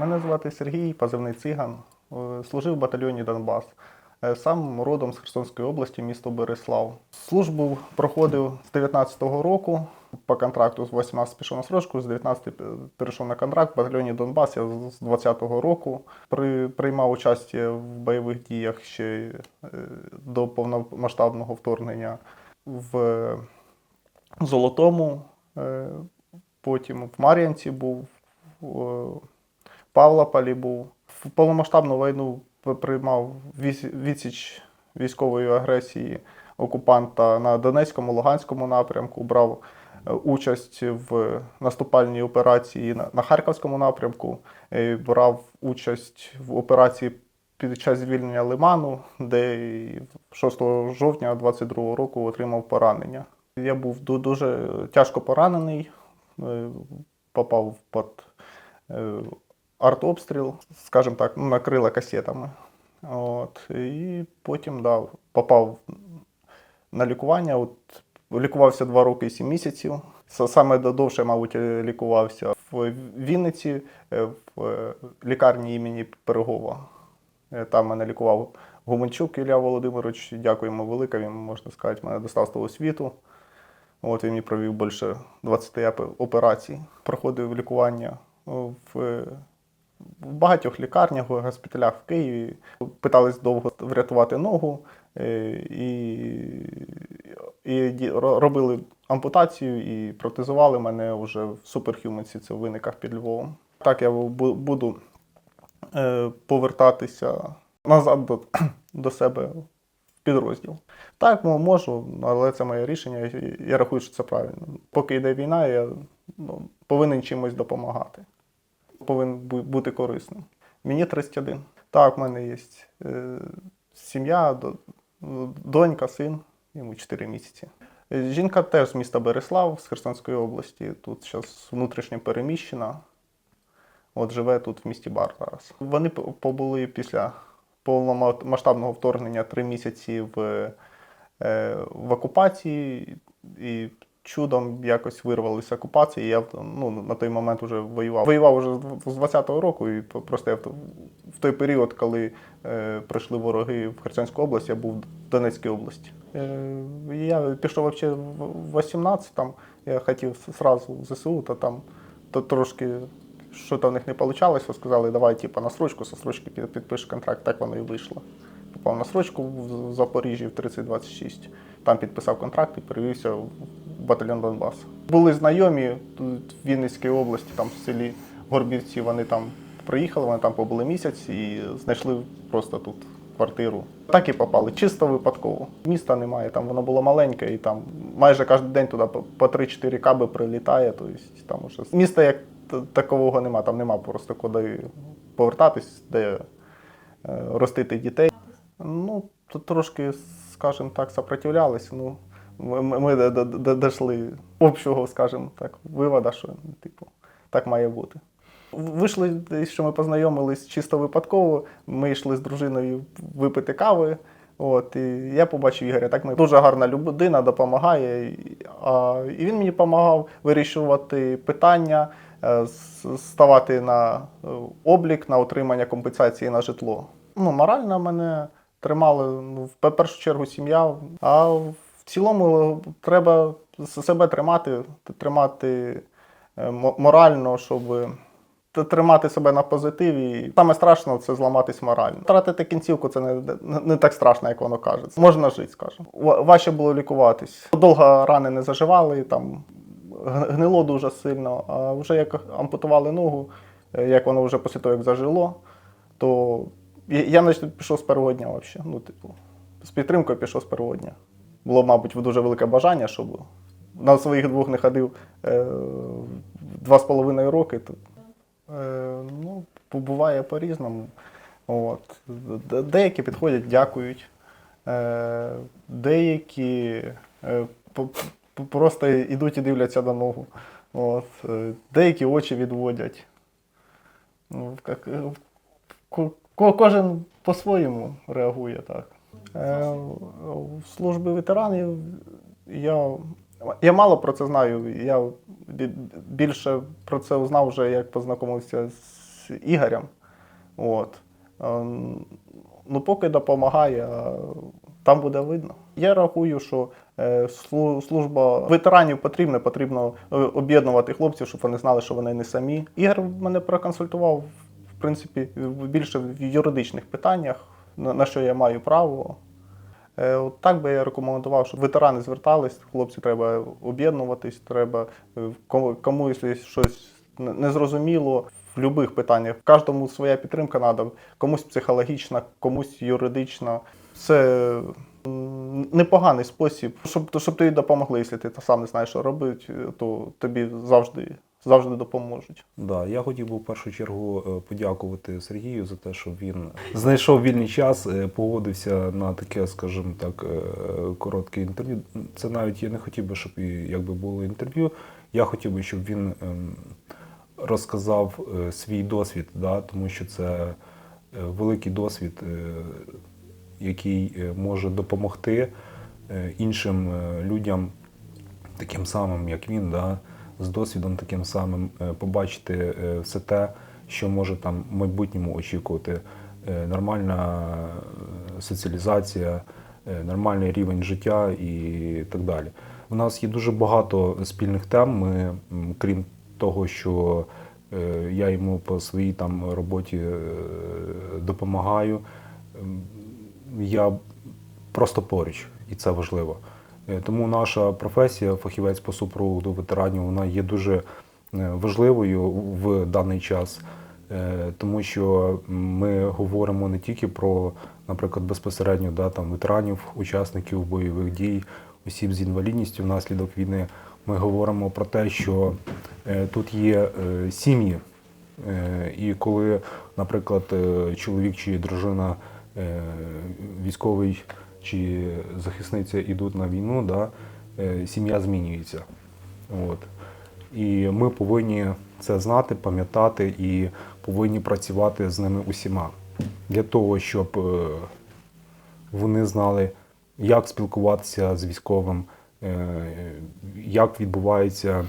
Мене звати Сергій, позивний циган. Е, Служив в батальйоні Донбас. Е, Сам родом з Херсонської області, місто Береслав. Службу проходив з 19-го року. По контракту з 18 пішов на срочку, з 19 перейшов на контракт в батальйоні Донбас. Я з 20-го року при, приймав участь в бойових діях ще е, до повномасштабного вторгнення в Золотому, потім в Мар'янці був, в Павлополі був. В повномасштабну війну приймав відсіч військової агресії окупанта на Донецькому, Луганському напрямку, брав е, участь в наступальній операції на, Харківському напрямку, е, брав участь в операції під час звільнення Лиману, де 6 жовтня 22 року отримав поранення. Я був дуже тяжко поранений, е, попав під артобстріл, скажімо так, ну, накрила касетами. От, і потім да, попав на лікування. От, лікувався 2 роки і 7 місяців. Саме довше, мабуть, е, лікувався в Вінниці, е, в е, лікарні імені Пирогова. Е, Там мене лікував Гуменчук Ілля Володимирович. Дякуємо велике. Він, можна сказати, мене достав з того світу. От він мені провів більше 20 операцій. Проходив лікування в, е, в багатьох лікарнях, госпіталях в Києві. Питались довго врятувати ногу е, і, і робили ампутацію і протезували мене вже в суперхюменці, це в виниках під Львовом. Так я буду е, повертатися назад до, до себе в підрозділ. Так, можу, але це моє рішення. Я рахую, що це правильно. Поки йде війна, я ну, повинен чимось допомагати. Повинен бути корисним. Мені 31. Так, в мене є е, сім'я, донька, син, йому 4 місяці. Е, Жінка теж з міста Береслав, з Херсонської області. Тут зараз внутрішньо переміщена. От живе тут в місті Бар зараз. Вони побули після повномасштабного вторгнення три місяці в, е, в окупації і чудом якось вирвалися окупації. Я ну, на той момент вже воював. Воював вже з 20-го року, і просто я в, той період, коли е, прийшли вороги в Херсонську область, я був в Донецькій області. Е, я пішов взагалі в 18-там, я хотів зразу в ЗСУ, то там то трошки що то в них не вийшло, сказали, давай типу, на срочку, со срочки під- підпишеш контракт, так воно і вийшло. Попав на срочку в Запоріжжі в 3026. Там підписав контракт і перевівся батальйон Донбас. Були знайомі тут в Вінницькій області, там в селі Горбівці, вони там приїхали, вони там побули місяць і знайшли просто тут квартиру. Так і попали, чисто випадково. Міста немає, там воно було маленьке, і там майже кожен день туди по- по 3-4 каби прилітає. Тобто там уже міста як такового нема, там нема просто куди повертатись, де е, ростити дітей. Ну, то трошки, скажімо так, сопротивлялись. Ну, ми, ми- дійшли общого, скажімо так, вивода, що типу, так має бути. Вийшли, що ми познайомились чисто випадково. Ми йшли з дружиною випити кави. От, і я побачив Ігоря. Так ми дуже гарна людина, допомагає. А, і він мені допомагав вирішувати питання, е, ставати на е, облік, на отримання компенсації на житло. Ну, морально мене тримали ну, в першу чергу сім'я. А в цілому треба себе тримати, тримати е, морально, щоб тримати себе на позитиві. Саме страшно це зламатись морально. Втратити кінцівку це не, не, так страшно, як воно кажеться. Можна жити, скажімо. Важче було лікуватись. Довго рани не заживали, там гнило дуже сильно. А вже як ампутували ногу, е, як воно вже після того, як зажило, то я, значить, пішов з першого дня взагалі. Ну, типу, з підтримкою пішов з першого дня. Було, мабуть, дуже велике бажання, щоб на своїх двох не ходив е, два з половиною роки. Е, ну, буває по-різному. От. Деякі підходять, дякують. Е, деякі просто йдуть і дивляться на ногу. От. Деякі очі відводять. Ну, кожен по-своєму реагує так. Е, в службі ветеранів я, я мало про це знаю. Я більше про це узнав вже, як познайомився з Ігорем. От. Ем, Ну, поки допомагає, там буде видно. Я рахую, що е, служба ветеранів потрібна, потрібно е, об'єднувати хлопців, щоб вони знали, що вони не самі. Ігор мене проконсультував, в принципі, більше в юридичних питаннях, на, що я маю право. Е, От так би я рекомендував, щоб ветерани звертались, хлопці треба об'єднуватись, треба е, кому- комусь щось незрозуміло в будь-яких питаннях. Кожному своя підтримка треба, комусь психологічна, комусь юридична. Це непоганий спосіб, щоб, щоб тобі допомогли, якщо ти сам не знаєш, що робити, то тобі завжди, завжди допоможуть. Да, я хотів би в першу чергу е, подякувати Сергію за те, що він знайшов вільний час, е, погодився на таке, скажімо так, е, коротке інтерв'ю. Це навіть я не хотів би, щоб якби було інтерв'ю. Я хотів би, щоб він ем, розказав свій досвід, да, тому що це великий досвід, який може допомогти іншим людям таким самим, як він, да, з досвідом таким самим, е, побачити е, все те, що може там в майбутньому очікувати. Е, Нормальна соціалізація, нормальний рівень життя і так далі. У нас є дуже багато спільних тем. Ми, крім того, що я йому по своїй там роботі допомагаю, я просто поруч, і це важливо. Е, Тому наша професія, фахівець по супроводу ветеранів, вона є дуже е, важливою в даний час, е, тому що ми говоримо не тільки про, наприклад, безпосередньо да, там, ветеранів, учасників бойових дій, осіб з інвалідністю внаслідок війни. Ми говоримо про те, що тут є сім'ї, І коли, наприклад, чоловік чи дружина військовий чи захисниця йдуть на війну, да, е, сім'я змінюється. От. І ми повинні це знати, пам'ятати і повинні працювати з ними усіма для того, щоб е, вони знали, як спілкуватися з військовим, е, як відбувається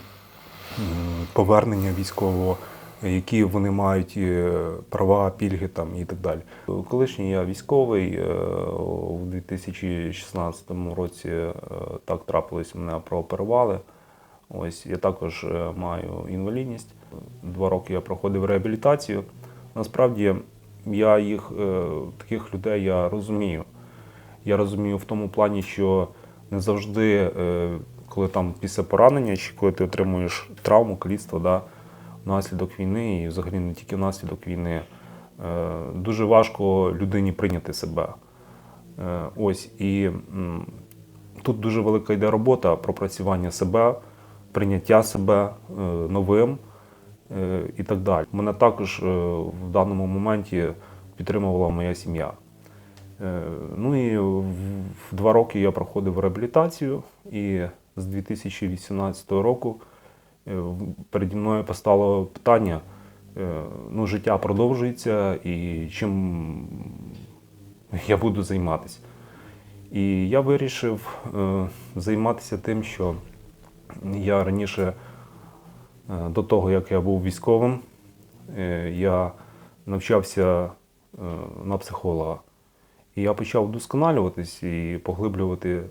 повернення військового, які вони мають е, права, пільги там і так далі. Колишній я військовий е, у 2016 році е, так трапилось, мене прооперували. Ось я також маю інвалідність. Два роки я проходив реабілітацію. Насправді я їх, таких людей я розумію. Я розумію в тому плані, що не завжди, коли там після поранення, чи коли ти отримуєш травму, каліцтво, да, внаслідок війни, і взагалі не тільки внаслідок війни, е, дуже важко людині прийняти себе. Е, Ось і тут дуже велика йде робота пропрацювання себе, прийняття себе е, новим і так далі. Мене також в даному моменті підтримувала моя сім'я. Ну і в два роки я проходив реабілітацію, і з 2018 року переді мною постало питання: е, ну, життя продовжується, і чим я буду займатися. І я вирішив е, займатися тим, що я раніше, е, до того як я був військовим, е, я навчався е, на психолога. І я почав вдосконалюватись і поглиблювати е,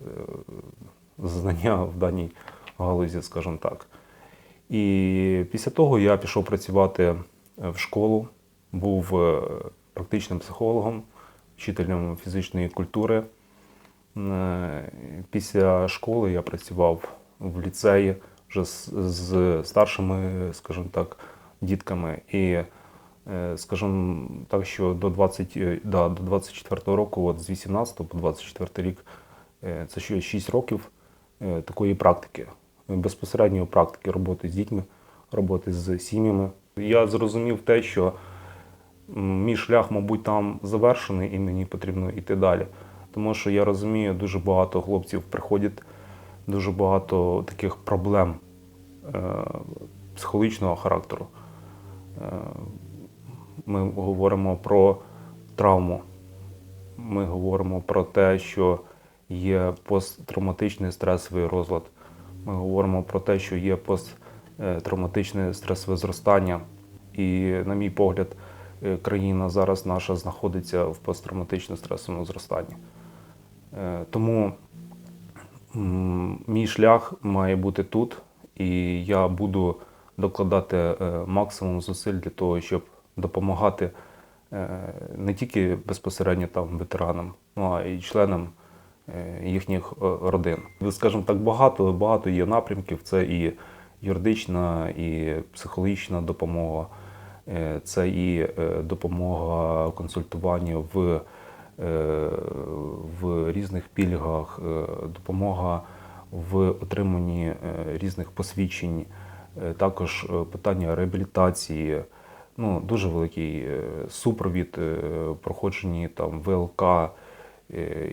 знання в даній галузі, скажімо так. І після того я пішов працювати е, в школу, був е, практичним психологом, вчителем фізичної культури. Е, Після школи я працював в ліцеї вже з, старшими, скажімо так, дітками. І скажімо так, що до 20, е, да, до 24 року, от з 18 по 24 рік, це ще 6 років такої практики, безпосередньої практики роботи з дітьми, роботи з сім'ями. Я зрозумів те, що мій шлях, мабуть, там завершений, і мені потрібно йти далі. Тому що я розумію, дуже багато хлопців приходять, дуже багато таких проблем е, психологічного характеру. Е, ми говоримо про травму. Ми говоримо про те, що є посттравматичний стресовий розлад. Ми говоримо про те, що є посттравматичне стресове зростання. І, на мій погляд, е, країна зараз наша знаходиться в посттравматично стресовому зростанні. Е, Тому мій шлях має бути тут, і я буду докладати е, максимум зусиль для того, щоб допомагати не тільки безпосередньо там ветеранам, ну а й членам їхніх е, родин. Скажімо так, багато, багато є напрямків. Це і юридична, і психологічна допомога, е, це і е, допомога консультування в, е, в різних пільгах, е, допомога в отриманні е, різних посвідчень, е, також е, питання реабілітації. Ну, дуже великий е, супровід, е, проходженні там ВЛК е,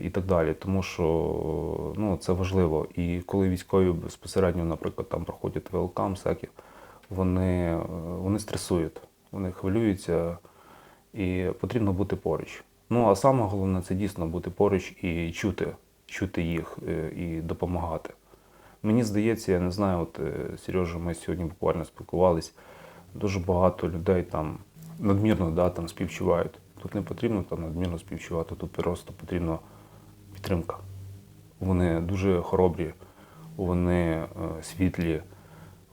і так далі. Тому що ну, це важливо. І коли військові безпосередньо, наприклад, там проходять ВЛК, МСЕКи, вони, е, вони стресують, вони хвилюються і потрібно бути поруч. Ну а саме головне це дійсно бути поруч і чути, чути їх е, і допомагати. Мені здається, я не знаю, от е, Сережа, ми сьогодні буквально спілкувались. Дуже багато людей там надмірно да, там співчувають. Тут не потрібно там надмірно співчувати, тут просто потрібна підтримка. Вони дуже хоробрі, вони е, світлі,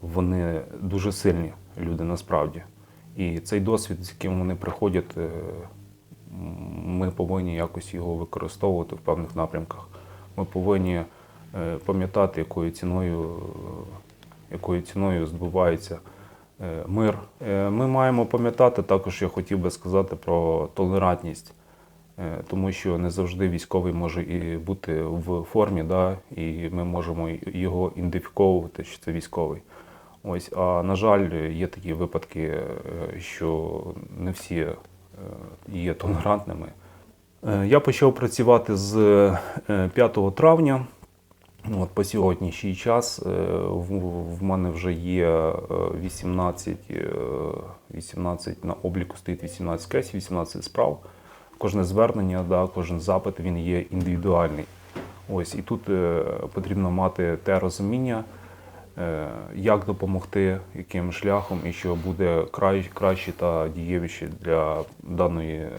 вони дуже сильні люди насправді. І цей досвід, з яким вони приходять, е, ми повинні якось його використовувати в певних напрямках. Ми повинні е, пам'ятати, якою ціною, якою ціною здобувається мир. Е, Ми маємо пам'ятати також, я хотів би сказати про толерантність, е, тому що не завжди військовий може і бути в формі, да, і ми можемо його ідентифіковувати, що це військовий. Ось, а на жаль, є такі випадки, е, що не всі е, є толерантними. Е, Я почав працювати з е, 5 травня. Ну, От по сьогоднішній час е, в, мене вже є е, 18, е, 18 на обліку стоїть 18 кейсів, 18 справ. Кожне звернення, да, кожен запит він є індивідуальний. Ось і тут е, потрібно мати те розуміння, е, як допомогти, яким шляхом, і що буде краще та дієвіше для даної е,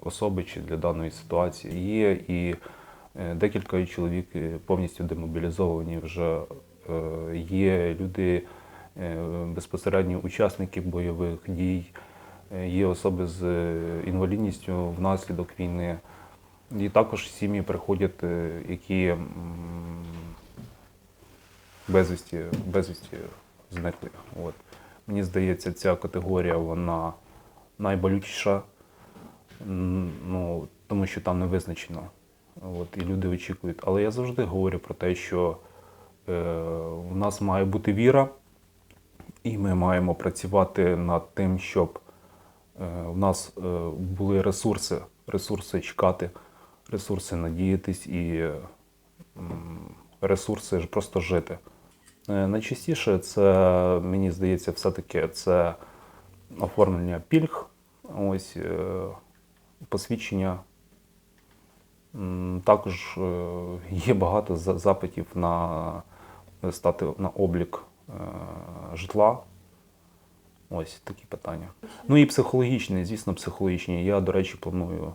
особи чи для даної ситуації. Є і е, декілька чоловік е, повністю демобілізовані вже. е, Є люди е, безпосередньо учасники бойових дій, е, є особи з е, інвалідністю внаслідок війни. І також сім'ї приходять, е, які безвісті, безвісті зникли. От. Мені здається, ця категорія вона найболючіша, ну, тому що там не визначено. От, і люди очікують. Але я завжди говорю про те, що е, в нас має бути віра, і ми маємо працювати над тим, щоб е, в нас е, були ресурси, ресурси чекати, ресурси надіятись і м, ресурси просто жити. Е, Найчастіше це, мені здається, все-таки це оформлення пільг, ось е, посвідчення. Також е, є багато запитів на стати на облік е, житла. Ось такі питання. Ну і психологічні, звісно, психологічні. Я, до речі, планую,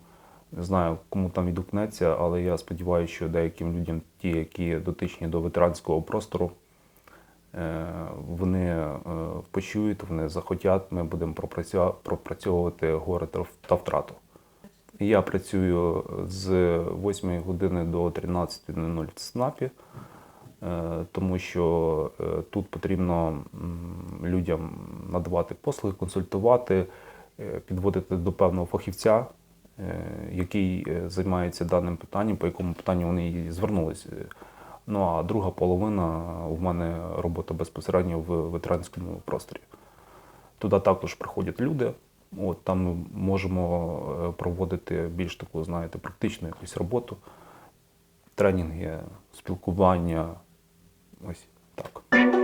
не знаю, кому там відгукнеться, але я сподіваюся, що деяким людям, ті, які дотичні до ветеранського простору, е, вони е, почують, вони захотять, ми будемо пропрацьовувати горе та втрату. Я працюю з 8 години до 13.00 в ЦНАПі, е, тому що е, тут потрібно людям надавати послуги, консультувати, е, підводити до певного фахівця, який займається даним питанням, по якому питанню вони і звернулися. Ну а друга половина у мене робота безпосередньо в ветеранському просторі. Туди також приходять люди. От там ми можемо е, проводити більш таку, знаєте, практичну якусь роботу, тренінги, спілкування. Ось так.